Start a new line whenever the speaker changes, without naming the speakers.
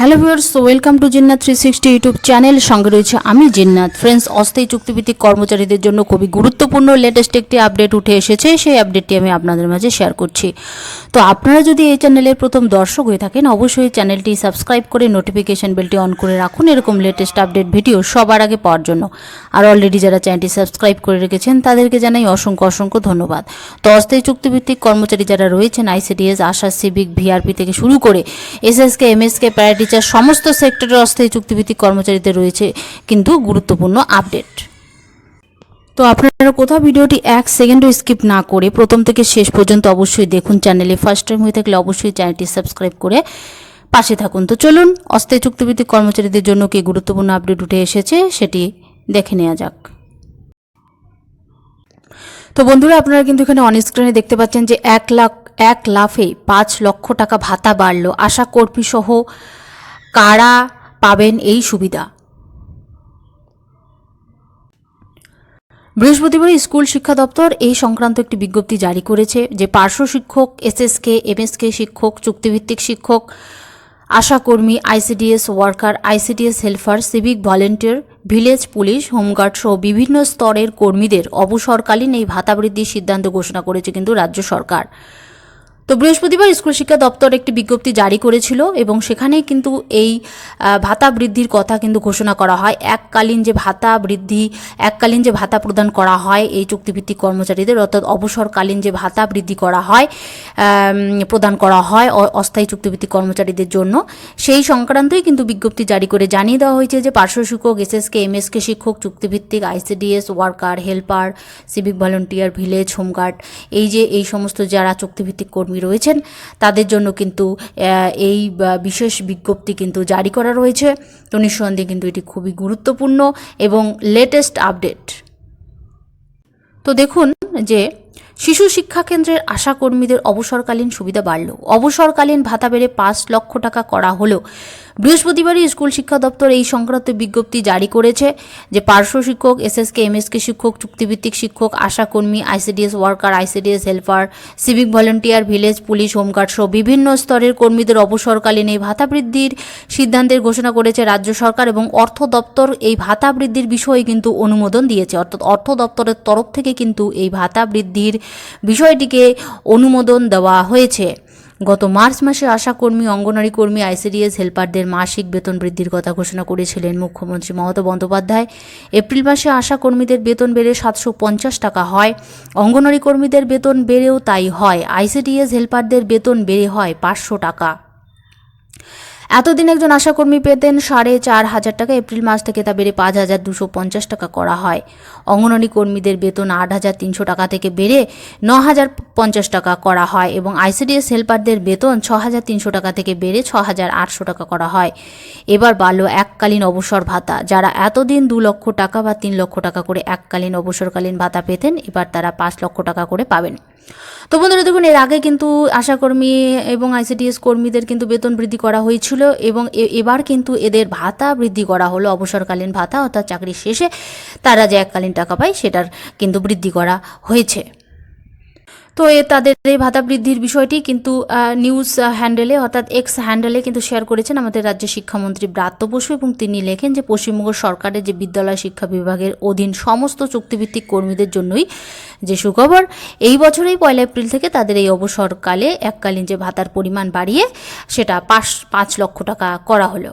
Hello viewers welcome to Jinnat three sixty YouTube channel সঙ্গে রয়েছে আমি জিন্নাত। ফ্রেন্ডস অস্থায়ী চুক্তিভিত্তিক কর্মচারীদের জন্য খুবই গুরুত্বপূর্ণ লেটেস্ট একটি আপডেট উঠে এসেছে। সেই আপডেটটি আমি আপনাদের মাঝে শেয়ার করছি। তো আপনারা যদি এই চ্যানেলের প্রথম দর্শক হয়ে থাকেন, অবশ্যই চ্যানেলটি সাবস্ক্রাইব করে নোটিফিকেশন বেলটি অন করে রাখুন। এরকম লেটেস্ট আপডেট ভিডিও সবার আগে পাওয়ার জন্য। আর অলরেডি যারা চ্যানেলটি সাবস্ক্রাইব করে রেখেছেন, তাদেরকে জানাই অসংখ্য অসংখ্য ধন্যবাদ। তো অস্থায়ী চুক্তিভিত্তিক কর্মচারী যারা রয়েছেন আইসিডিএস আশা সিভিক ভিআরপি থেকে শুরু করে এসএসকে এমএসকে প্যারা টিচার সমস্ত সেক্টরের অস্থায়ী চুক্তিভিত্তিক কর্মচারীদের রয়েছে, কিন্তু গুরুত্বপূর্ণ আপডেট। তো আপনারা কোথাও ভিডিওটি এক সেকেন্ডও স্কিপ না করে প্রথম থেকে শেষ পর্যন্ত অবশ্যই দেখুন চ্যানেলে। ফার্স্ট টাইম হয়ে থাকলে অবশ্যই চ্যানেলটি সাবস্ক্রাইব করে পাশে থাকুন। তো চলুন, অস্থায়ী চুক্তিভিত্তিক কর্মচারীদের জন্য কি গুরুত্বপূর্ণ আপডেট উঠে এসেছে সেটি দেখে নেওয়া যাক। তো বন্ধুরা, আপনারা কিন্তু এখানে অন স্ক্রিনে দেখতে পাচ্ছেন যে এক লাখ, এক লাফে পাঁচ লক্ষ টাকা ভাতা বাড়ল। আশা কর্মী সহ কারা পাবেন এই সুবিধা? বৃহস্পতিবার স্কুল শিক্ষা দপ্তর এই সংক্রান্ত একটি বিজ্ঞপ্তি জারি করেছে যে পার্শ্ব শিক্ষক এসএসকে এমএসকে শিক্ষক, চুক্তিভিত্তিক শিক্ষক, আশাকর্মী ICDS worker ICDS helper, civic volunteer, village police, home guard সহ বিভিন্ন স্তরের কর্মীদের অবসরকালীন এই ভাতা বৃদ্ধির সিদ্ধান্ত ঘোষণা করেছে কিন্তু রাজ্য সরকার। তো বৃহস্পতিবার স্কুল শিক্ষা দপ্তর একটি বিজ্ঞপ্তি জারি করেছিল এবং সেখানে কিন্তু এই ভাতা বৃদ্ধির কথা কিন্তু ঘোষণা করা হয়। এককালীন যে ভাতা বৃদ্ধি, এককালীন যে ভাতা প্রদান করা হয়, এই চুক্তিভিত্তিক কর্মচারীদের অর্থাৎ অবসরকালীন যে ভাতা বৃদ্ধি করা হয় প্রদান করা হয় অস্থায়ী চুক্তিভিত্তিক কর্মচারীদের জন্য। সেই সংক্রান্তই কিন্তু বিজ্ঞপ্তি জারি করে জানিয়ে দেওয়া হয়েছে যে পার্শ্ব শিক্ষক, এসএসকে, এমএসকে শিক্ষক, চুক্তিভিত্তিক ICDS, worker, helper, civic volunteer, village, home guard, এই যে, এই সমস্ত যারা চুক্তিভিত্তিক কর্মী রয়েছেন। তাদের জন্য কিন্তু এই বিশেষ বিজ্ঞপ্তি কিন্তু জারি করা রয়েছে। তো নিঃসন্দেহে কিন্তু এটি খুবই গুরুত্বপূর্ণ এবং লেটেস্ট আপডেট তো দেখুন যে শিশু শিক্ষা কেন্দ্রের আশাকর্মীদের অবসরকালীন সুবিধা বাড়ল। অবসরকালীন ভাতা বেড়ে পাঁচ লক্ষ টাকা করা হলো। বৃহস্পতিবারই স্কুল শিক্ষা দপ্তর এই সংক্রান্ত বিজ্ঞপ্তি জারি করেছে যে পার্শ্ব শিক্ষক, এসএসকে, এমএসকে শিক্ষক, চুক্তিভিত্তিক শিক্ষক, আশাকর্মী, ICDS worker, ICDS helper, civic volunteer, village, police, home guard সহ বিভিন্ন স্তরের কর্মীদের অবসরকালীন এই ভাতা বৃদ্ধির সিদ্ধান্তের ঘোষণা করেছে রাজ্য সরকার এবং অর্থ দপ্তর এই ভাতা বৃদ্ধির বিষয়ে কিন্তু অনুমোদন দিয়েছে। অর্থাৎ অর্থ দপ্তরের তরফ থেকে কিন্তু এই ভাতা বৃদ্ধির বিষয়টিকে অনুমোদন দেওয়া হয়েছে। গত মার্চ মাসে আশাকর্মী, অঙ্গনারী কর্মী, আইসিডিএস হেল্পারদের মাসিক বেতন বৃদ্ধির কথা ঘোষণা করেছিলেন মুখ্যমন্ত্রী মমতা বন্দ্যোপাধ্যায়। এপ্রিল মাসে আশাকর্মীদের বেতন বেড়ে সাতশো পঞ্চাশ টাকা হয়। অঙ্গনারী কর্মীদের বেতন বেড়েও তাই হয়। আইসিডিএস হেল্পারদের বেতন বেড়ে হয় পাঁচশো টাকা। এতদিন একজন আশাকর্মী পেতেন, সাড়ে চার হাজার টাকা এপ্রিল মাস থেকে তা বেড়ে পাঁচ হাজার দুশো পঞ্চাশ টাকা করা হয়। অঙ্গনওয়াড়ি কর্মীদের বেতন আট হাজার তিনশো টাকা থেকে বেড়ে ন হাজার পঞ্চাশ টাকা করা হয় এবং আইসিডিএস হেল্পারদের বেতন ছ হাজার তিনশো টাকা থেকে বেড়ে ছ হাজার আটশো টাকা করা হয়। এবার বাড়ল এককালীন অবসর ভাতা। যারা এতদিন দু লক্ষ টাকা বা তিন লক্ষ টাকা করে এককালীন অবসরকালীন ভাতা পেতেন, এবার তারা পাঁচ লক্ষ টাকা করে পাবেন। তো বন্ধুরা দেখুন, এর আগে কিন্তু আশাকর্মী এবং আইসিডিএস কর্মীদের কিন্তু বেতন বৃদ্ধি করা হয়েছিল এবং এবার কিন্তু এদের ভাতা বৃদ্ধি করা হলো। অবসরকালীন ভাতা অর্থাৎ চাকরির শেষে তারা যে এককালীন টাকা পায় সেটার কিন্তু বৃদ্ধি করা হয়েছে। তো এ তাদের এই ভাতা বৃদ্ধির বিষয়টি কিন্তু নিউজ হ্যান্ডেলে অর্থাৎ এক্স হ্যান্ডেলে কিন্তু শেয়ার করেছেন আমাদের রাজ্যের শিক্ষামন্ত্রী ব্রাত্য বসু এবং তিনি লেখেন যে পশ্চিমবঙ্গ সরকারের যে বিদ্যালয় শিক্ষা বিভাগের অধীন সমস্ত চুক্তিভিত্তিক কর্মীদের জন্যই যে সুখবর, এই বছরেই পয়লা এপ্রিল থেকে তাদের এই অবসরকালে এককালীন যে ভাতার পরিমাণ বাড়িয়ে সেটা পাঁচ পাঁচ লক্ষ টাকা করা হলো।